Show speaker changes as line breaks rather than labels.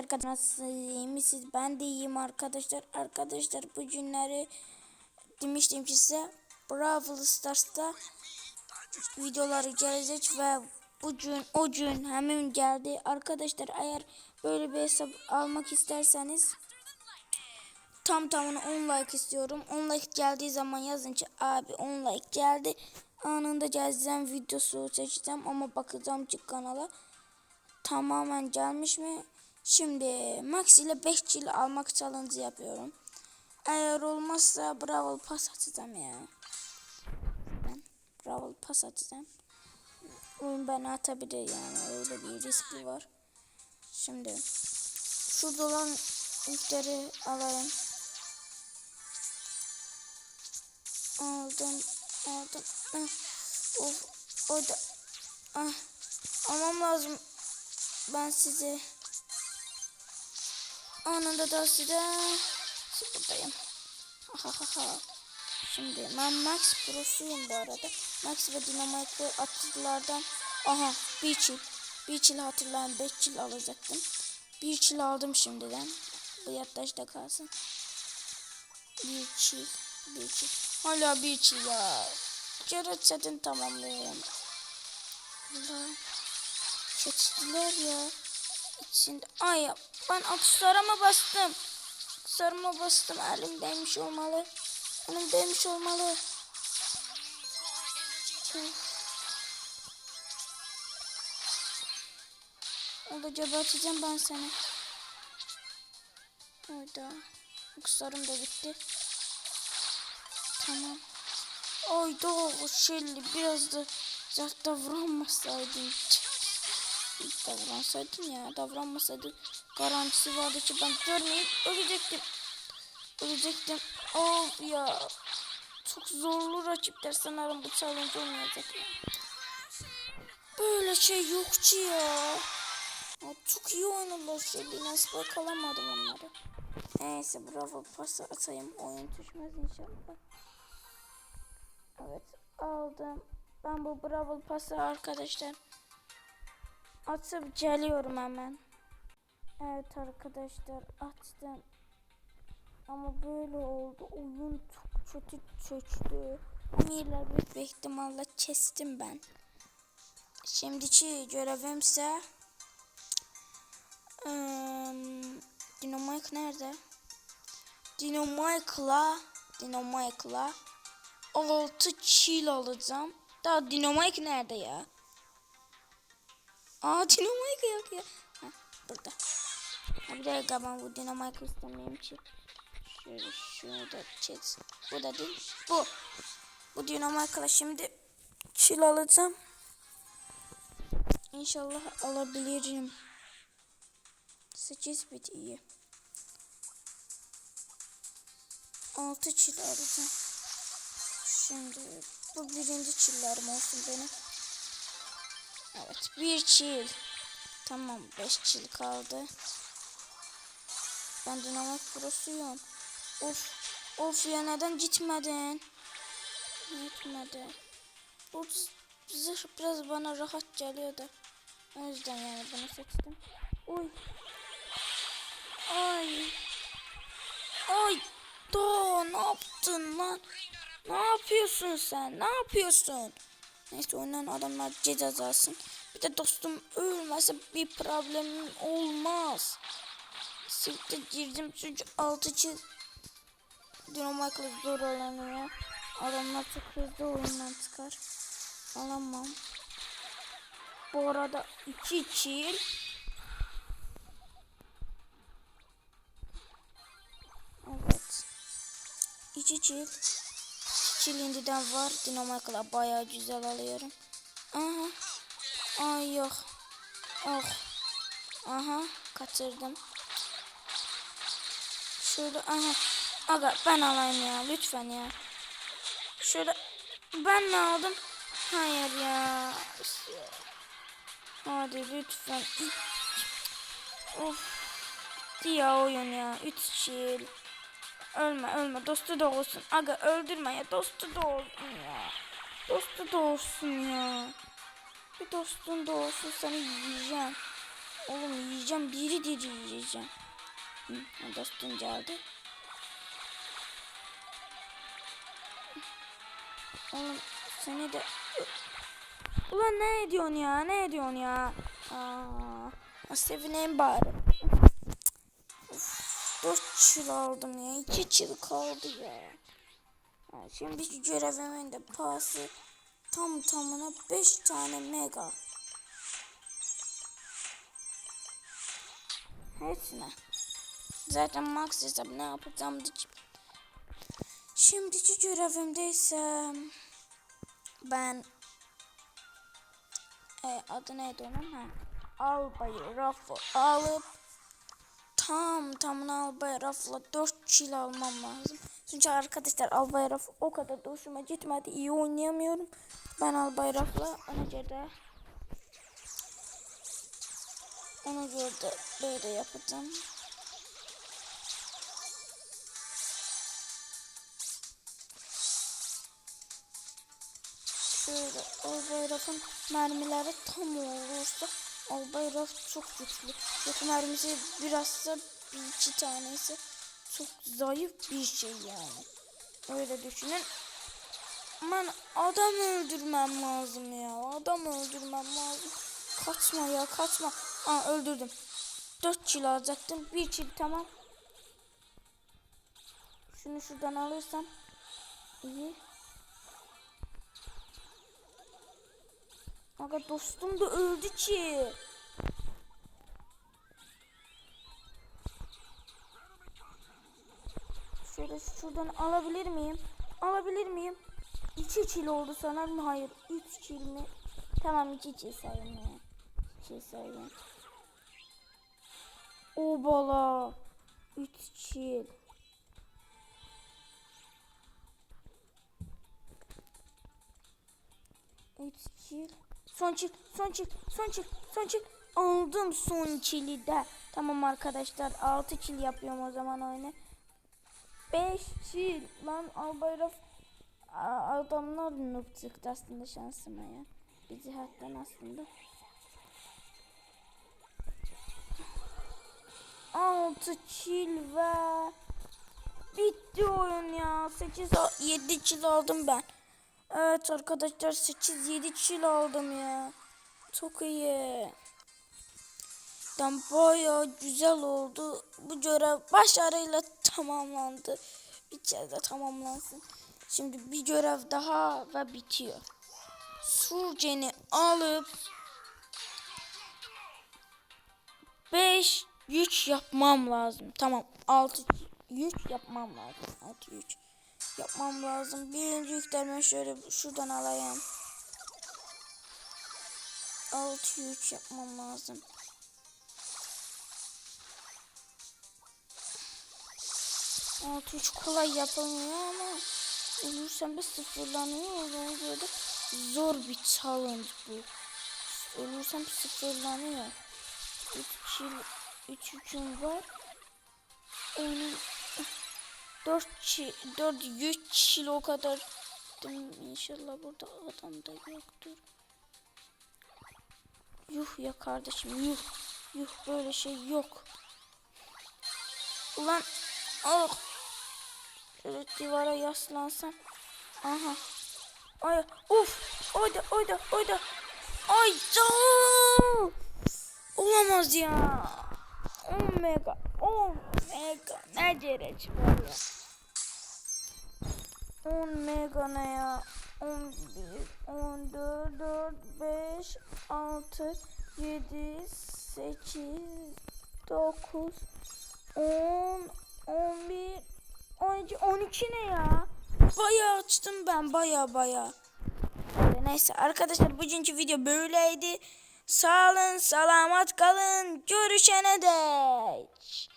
Arkadaşlar nasılsınız? iyi misiniz? Ben de iyiyim arkadaşlar. Arkadaşlar bu günleri demiştim ki size Brawl Stars'ta videoları gelecek ve bu gün o gün hemen geldi. Arkadaşlar eğer böyle bir hesap almak isterseniz tam tamına 10 like istiyorum. 10 like geldiği zaman yazın ki abi 10 like geldi. Anında geleceğim videosu seçeceğim ama bakacağım ki kanala tamamen gelmiş mi? Şimdi Max ile 5 yıl almak challenge yapıyorum. Eğer olmazsa Brawl Pass atacağım ya. Ben Brawl Pass atacağım. Oyun bana atabilir yani öyle bir riski var. Şimdi şurada olan yükleri alayım. Aldım, aldım. Ah, of, o da. Ah, almam lazım. Ben sizi anında da size buradayım. Ha ha ha. Şimdi ben Max Pro'suyum bu arada. Max ve Dynamite'ı atıcılardan aha. Bir çil hatırlayın 5 çil alacaktım. Bir çil aldım şimdiden. Bu yattaşta kalsın. Bir çil. Hala çil ya. Carrot setini tamamlayayım. Allah. Seçtiler ya. İçinde. Ay. Ben mı bastım? Sarıma bastım. Elimdeymiş olmalı. Elimdeymiş olmalı. Of. Oldu geberteceğim ben seni. Hayda. Sarım da gitti. Tamam. Ayda o şeyli biraz da zart davranmasaydım. İlk davransaydım ya. Davranmasaydı garantisi vardı ki ben görmeyip ölecektim. Ölecektim. Of ya. Çok zorlu rakipler sanırım bu challenge olmayacak. ya. Böyle şey yok ki ya. ya çok iyi oynadılar şeydi. Nasıl yakalamadım onları. Neyse bravo pası atayım. Oyun düşmez inşallah. Evet aldım. Ben bu bravo pası arkadaşlar atıp geliyorum hemen. Evet arkadaşlar açtım. Ama böyle oldu. Oyun çok kötü çöktü. Mirler büyük bir ihtimalle kestim ben. Şimdiki görevimse ıı, Dynamite nerede? Dynamite'la Dynamite'la 6 kill alacağım. Daha Dynamite nerede ya? Aa Dynamite yok ya. Ha, burada. Ha, bir dakika ben bu Dynamite istemeyeyim ki. Şöyle şunu da çek. Bu da değil. Bu. Bu Dynamite'la şimdi kill alacağım. İnşallah alabilirim. 8 bit iyi. 6 çil alacağım. Şimdi bu birinci çillerim olsun benim. Evet bir çil. Tamam 5 çil kaldı. Ben dinamik prosuyum. Of of ya neden gitmedin? Gitmedi. Bu zırh biraz bana rahat geliyor da. O yüzden yani bunu seçtim. Oy. Ay. Ay. Do ne yaptın lan? Ne yapıyorsun sen? Ne yapıyorsun? Neyse oynayan adamlar cezasın. Bir de dostum ölmese bir problemim olmaz. Sikte girdim çünkü altı çiz. Dinamakla zor olanıyor. Adamlar çok hızlı oyundan çıkar. Alamam. Bu arada iki çil. Evet. İki çil. Çilindiden var. Dinamakla bayağı güzel alıyorum. Aha. Ay yok. Oh. Aha. Kaçırdım. Şöyle aha. Aga ben alayım ya lütfen ya. Şöyle ben ne aldım? Hayır ya. Hadi lütfen. Of. Diye oyun ya. Üç çil. Ölme ölme dostu da olsun. Aga öldürme ya dostu da olsun ya. Dostu da olsun ya. Bir dostun da olsun seni yiyeceğim. Oğlum yiyeceğim. Diri diri yiyeceğim. Hı, dostum geldi. Oğlum seni de... Ulan ne ediyorsun ya? Ne ediyorsun ya? Aa, sevineyim bari. Uf, dört çıl aldım ya. İki çıl kaldı ya. Ha, şimdi görevimin de pahası tam tamına beş tane mega. Hepsine. Zaten max hesap ne yapacağım ki. Şimdiki görevimde ben e, adı neydi onun ha? Albayı rafı alıp tam tamına albay rafla 4 kilo almam lazım. Çünkü arkadaşlar albay raf o kadar da hoşuma gitmedi. İyi oynayamıyorum. Ben albay rafla ona göre ona göre de böyle yapacağım. Şöyle albayrafın mermileri tam olursa albayraf çok güçlü. Yok mermisi birazsa bir iki tanesi çok zayıf bir şey yani. Öyle düşünün. Ben adam öldürmem lazım ya. Adam öldürmem lazım. Kaçma ya kaçma. Aa öldürdüm. 4 kilo alacaktım. 1 kilo tamam. Şunu şuradan alırsam iyi. Aga dostum da öldü ki. Şöyle şuradan alabilir miyim? Alabilir miyim? 2 kilo oldu sanırım. Hayır. 3 kilo mi? Tamam 2 kilo sayayım ya. 2 sayayım. O bala. 3 kilo. Üç kil. Son çık, son çık, son çık, son çık. Aldım son kili de. Tamam arkadaşlar 6 kil yapıyorum o zaman oyunu. 5 kil. Lan albayraf adamlar noob çıktı aslında şansıma ya. Bir cihattan aslında. 6 kil ve bitti oyun ya. 8 7 kil aldım ben. Evet arkadaşlar 8-7 kilo aldım ya. Çok iyi. Dan baya güzel oldu. Bu görev başarıyla tamamlandı. Bir kez de tamamlansın. Şimdi bir görev daha ve bitiyor. Surceni alıp 5 3 yapmam lazım. Tamam 6 3 yapmam lazım. 6 3 yapmam lazım. Birinci yükselme şöyle şuradan alayım. 6 3 yapmam lazım. Altı üç kolay yapılmıyor ama ölürsem de sıfırlanıyor. Ona göre zor bir challenge bu. Ölürsem sıfırlanıyor. 3 yıl 3 üçüm var. Onun 4 4 100 kilo kadar inşallah burada adam da yoktur. Yuh ya kardeşim yuh. Yuh böyle şey yok. Ulan oh. Şöyle divara yaslansam. Aha. Ay uf. Oyda oyda oyda. Ay canım. Olamaz ya. Omega. Omega. Ne derece var ya. 10 mega ne ya? 11, 14, 4, 5, 6, 7, 8, 9, 10, 11, 12, 12 ne ya? Bayağı açtım ben baya baya. Neyse arkadaşlar bugünkü video böyleydi. Sağ olun, selamat kalın. Görüşene dek.